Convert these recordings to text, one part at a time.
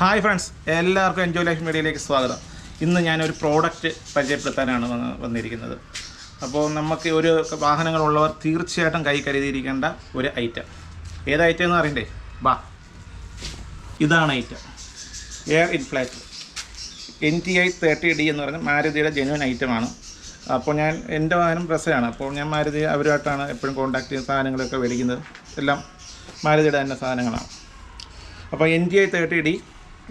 Hi friends എല്ലാവർക്കും enjoy life മീഡിയയിലേക്ക് സ്വാഗതം. ഇന്ന് ഞാനൊരു പ്രോഡക്റ്റ് പരിചയപ്പെടുത്താനാണ് വന്നിരിക്കുന്നത്. അപ്പോൾ നമുക്ക് ഒരു വാഹനങ്ങളുള്ളവർ തീർച്ചയായിട്ടും കൈ കരുതിയിരിക്കേണ്ട ഒരു ഐറ്റം ഏത് ഐറ്റം എന്ന് അറിയണ്ടേ ബാ. ഇതാണ് item air inflator N T I thirty D എന്ന് പറയുന്നത് മാരുതിയുടെ ജെനുവൻ ഐറ്റമാണ് അപ്പോൾ ഞാൻ എന്റെ വാഹനം പ്രസയാണ് അപ്പോൾ ഞാൻ മാരുതി അവരുമായിട്ടാണ് എപ്പോഴും കോൺടാക്ട് ചെയ്യുന്ന സാധനങ്ങളൊക്കെ മേടിക്കുന്നത്. എല്ലാം മാരുതിയുടെ തന്നെ സാധനങ്ങളാണ്. അപ്പോൾ N T I thirty D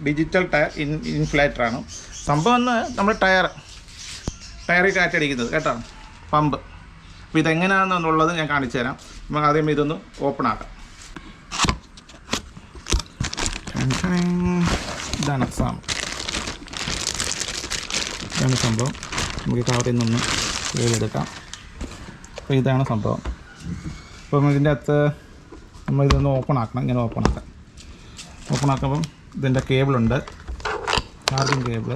digital tyre in ഇൻഫ്ലേറ്ററാണ്. സംഭവം എന്ന് നമ്മൾ ടയർ ടയറിൽ കാറ്റടിക്കുന്നത് കേട്ടോ പമ്പ്. അപ്പോൾ ഇതെങ്ങനെയാണെന്നുള്ളത് ഞാൻ കാണിച്ചു തരാം നമുക്ക് ആദ്യം ഇതൊന്ന് ഓപ്പൺ ആക്കാം. ഇതാണ് സാധനം ഇതാണ് സംഭവം. നമുക്ക് കവറിൽ നിന്ന് വേവെടുക്കാം അപ്പോൾ ഇതാണ് സംഭവം. അപ്പം ഇതിന്റെ അകത്ത് നമ്മൾ ഇതൊന്ന് ഓപ്പൺ ആക്കണം. ഇങ്ങനെ ഓപ്പൺ ആക്കാം. ഓപ്പൺ ആക്കുമ്പം ഇതിന്റെ കേബിളുണ്ട്. ചാർജിങ് കേബിൾ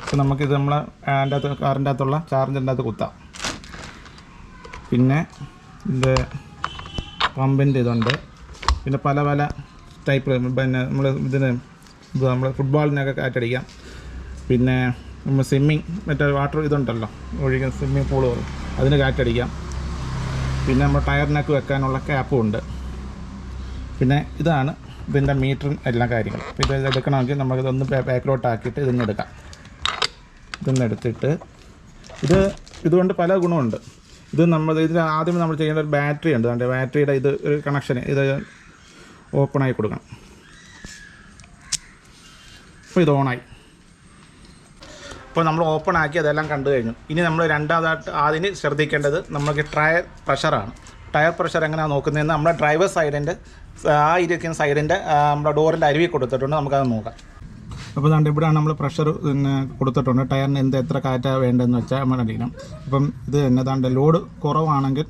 അപ്പോൾ നമുക്കിത് നമ്മൾ അതിന്റെ അകത്ത് കാറിന്റെ അകത്തുള്ള ചാർജറിന്റെ അകത്ത് കുത്താം. പിന്നെ ഇതിന്റെ പമ്പിന്റെ ഇതുണ്ട്. പിന്നെ പല പല ടൈപ്പ് പിന്നെ നമ്മൾ ഇതിന് ഇത് നമ്മൾ ഫുട്ബോളിനൊക്കെ കാറ്റടിക്കാം പിന്നെ നമ്മൾ സ്വിമ്മിങ് മറ്റേ വാട്ടർ ഇതുണ്ടല്ലോ ഒഴിക്കുന്ന സ്വിമ്മിങ് പൂൾ അതിന് കാറ്റടിക്കാം പിന്നെ നമ്മൾ ടയറിനൊക്കെ വെക്കാനുള്ള ക്യാപ്പും ഉണ്ട്. പിന്നെ ഇതാണ് ഇതിന്റെ മീറ്ററും എല്ലാ കാര്യങ്ങളും. അപ്പോൾ ഇത് എടുക്കണമെങ്കിൽ നമുക്കിതൊന്ന് ബാക്കിലോട്ട് ആക്കിയിട്ട് നിന്ന് എടുക്കാം. ഇതൊന്ന് എടുത്തിട്ട് ഇത് ഇതുകൊണ്ട് പല ഗുണമുണ്ട്. ഇത് നമ്മൾ ഇതിൽ ആദ്യം നമ്മൾ ചെയ്യേണ്ട ഒരു ബാറ്ററി ഉണ്ട്. അതിന്റെ ബാറ്ററിയുടെ ഇത് ഒരു കണക്ഷൻ ഇത് ഓപ്പണായി കൊടുക്കണം. അപ്പോൾ ഇത് ഓണായി അപ്പോൾ നമ്മൾ ഓപ്പൺ ആക്കി അതെല്ലാം കണ്ടു കഴിഞ്ഞു. ഇനി നമ്മൾ രണ്ടാമതായിട്ട് ആദ്യം ശ്രദ്ധിക്കേണ്ടത് നമുക്ക് ട്രയർ പ്രഷറാണ് ടയർ പ്രഷർ എങ്ങനെയാണ് നോക്കുന്നതെന്ന് നമ്മുടെ ഡ്രൈവർ സൈഡിന്റെ ആ ഇരിക്കുന്ന സൈഡിന്റെ നമ്മുടെ ഡോറിന്റെ അരുവി കൊടുത്തിട്ടുണ്ട്. നമുക്കത് നോക്കാം. അപ്പോൾ അതുകൊണ്ട് ഇവിടെയാണ് നമ്മൾ പ്രഷർ പിന്നെ കൊടുത്തിട്ടുണ്ട്. ടയറിന് എന്ത് എത്ര കാറ്റാണ് വേണ്ടതെന്ന് വെച്ചാൽ നമ്മൾ അടിക്കണം. അപ്പം ഇത് തന്നെ ലോഡ് കുറവാണെങ്കിൽ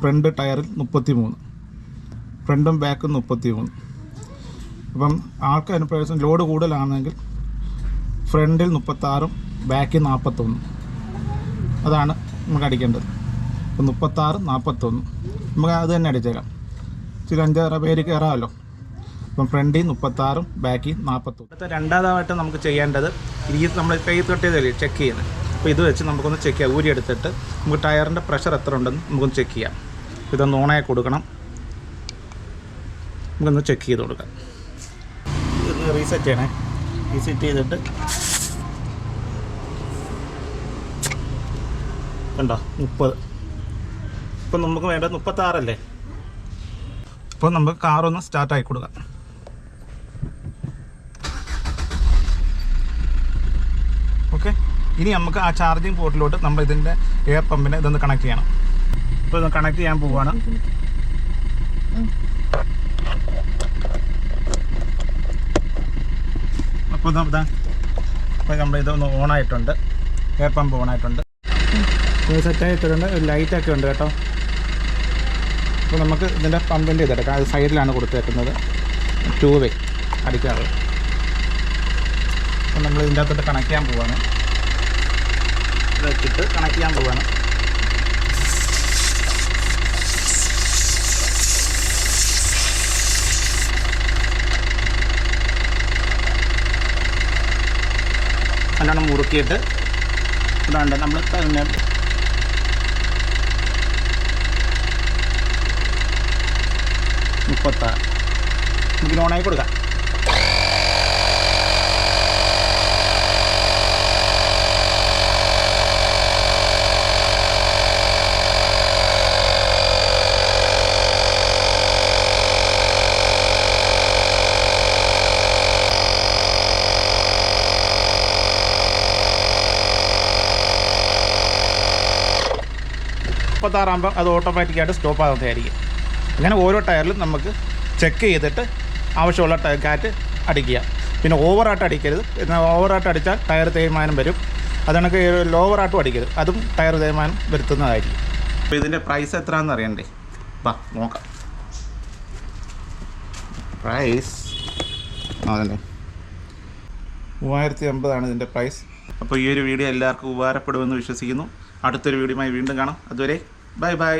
ഫ്രണ്ട് ടയറിൽ മുപ്പത്തി മൂന്ന് ഫ്രണ്ടും ബാക്കും മുപ്പത്തി മൂന്ന് അപ്പം ആൾക്ക് അനുഭവം ലോഡ് കൂടുതലാണെങ്കിൽ ഫ്രണ്ടിൽ മുപ്പത്താറും ബാക്കിൽ നാൽപ്പത്തൊന്നും അതാണ് നമുക്ക് അടിക്കേണ്ടത്. അപ്പം മുപ്പത്താറ് നാൽപ്പത്തൊന്ന് നമുക്ക് അത് തന്നെ അടിച്ചേക്കാം. ഇച്ചിരി അഞ്ചാറ് പേര് കയറാമല്ലോ. അപ്പം ഫ്രണ്ടിൽ മുപ്പത്താറും ബാക്കിൽ നാൽപ്പത്തൊന്ന് അടുത്ത രണ്ടാമതായിട്ട് നമുക്ക് ചെയ്യേണ്ടത് ഈ നമ്മൾ കൈ തൊട്ടിയതല്ലേ ചെക്ക് ചെയ്യുന്നത്. അപ്പോൾ ഇത് വെച്ച് നമുക്കൊന്ന് ചെക്ക് ചെയ്യാം. ഊരി എടുത്തിട്ട് നമുക്ക് ടയറിന്റെ പ്രഷർ എത്ര ഉണ്ടെന്ന് നമുക്കൊന്ന് ചെക്ക് ചെയ്യാം. ഇതൊന്ന് ഓണായി കൊടുക്കണം. നമുക്കൊന്ന് ചെക്ക് ചെയ്ത് കൊടുക്കാം. റീസെറ്റ് ചെയ്യണേ. റീസെറ്റ് ചെയ്തിട്ട് കണ്ടോ മുപ്പത്. ഇപ്പം നമുക്ക് വേണ്ടത് മുപ്പത്താറല്ലേ? അപ്പോൾ നമുക്ക് കാറൊന്ന് സ്റ്റാർട്ട് ആയി കൊടുക്കാം. ഓക്കെ ഇനി നമുക്ക് ആ ചാർജിങ് പോർട്ടിലോട്ട് നമ്മൾ ഇതിന്റെ എയർ പമ്പിനെ ഇതൊന്ന് കണക്ട് ചെയ്യണം. ഇപ്പോൾ ഇതൊന്ന് കണക്ട് ചെയ്യാൻ പോവുകയാണ് അപ്പോൾ ഇതാ ഇപ്പോൾ നമ്മൾ ഇതൊന്ന് ഓണായിട്ടുണ്ട് എയർ പമ്പ് ഓണായിട്ടുണ്ട് സെറ്റായിട്ടുണ്ട് സെറ്റ് ആയിട്ടുണ്ട്. ലൈറ്റൊക്കെ ഉണ്ട് കേട്ടോ. അപ്പോൾ നമുക്ക് ഇതിന്റെ പമ്പിന്റെ ഇതെടുക്കാം അത് സൈഡിലാണ് കൊടുത്തേക്കുന്നത്. ടൂ വേ അടിക്കാറ്. അപ്പോൾ നമ്മൾ ഇതിന്റെ അകത്തോട്ട് കണക്ട് ചെയ്യാൻ പോവാണ്. വെച്ചിട്ട് കണക്ട് ചെയ്യാൻ പോവാണ്. നല്ലോണം മുറുക്കിയിട്ട് ഇതാണ്ട് നമ്മൾ പിന്നെ മുപ്പത്താറ് നമുക്ക് ലോണായി കൊടുക്കാം. മുപ്പത്താറാകുമ്പോൾ അത് ഓട്ടോമാറ്റിക്കായിട്ട് സ്റ്റോപ്പ് ആകുന്നതായിരിക്കും അങ്ങനെ ഓരോ ടയറിലും നമുക്ക് ചെക്ക് ചെയ്തിട്ട് ആവശ്യമുള്ള ടയർ കാറ്റ് അടിക്കുക. പിന്നെ ഓവറായിട്ട് അടിക്കരുത്. എന്നാൽ ഓവറായിട്ട് അടിച്ചാൽ ടയർ തേയ്മാനം വരും. അതണക്ക് ലോവറായിട്ടും അടിക്കരുത്. അതും ടയർ തേയ്മാനം വരുത്തുന്നതായിരിക്കും. അപ്പോൾ ഇതിന്റെ പ്രൈസ് എത്രയാണെന്ന് അറിയണ്ടേ? വാ നോക്കാം. പ്രൈസ് അതല്ലേ മൂവായിരത്തി അമ്പതാണ് ഇതിന്റെ പ്രൈസ് അപ്പോൾ ഈ ഒരു വീഡിയോ എല്ലാവർക്കും ഉപകാരപ്പെടുമെന്ന് വിശ്വസിക്കുന്നു. അടുത്തൊരു വീഡിയോയുമായി വീണ്ടും കാണാം. അതുവരെ ബൈ ബൈ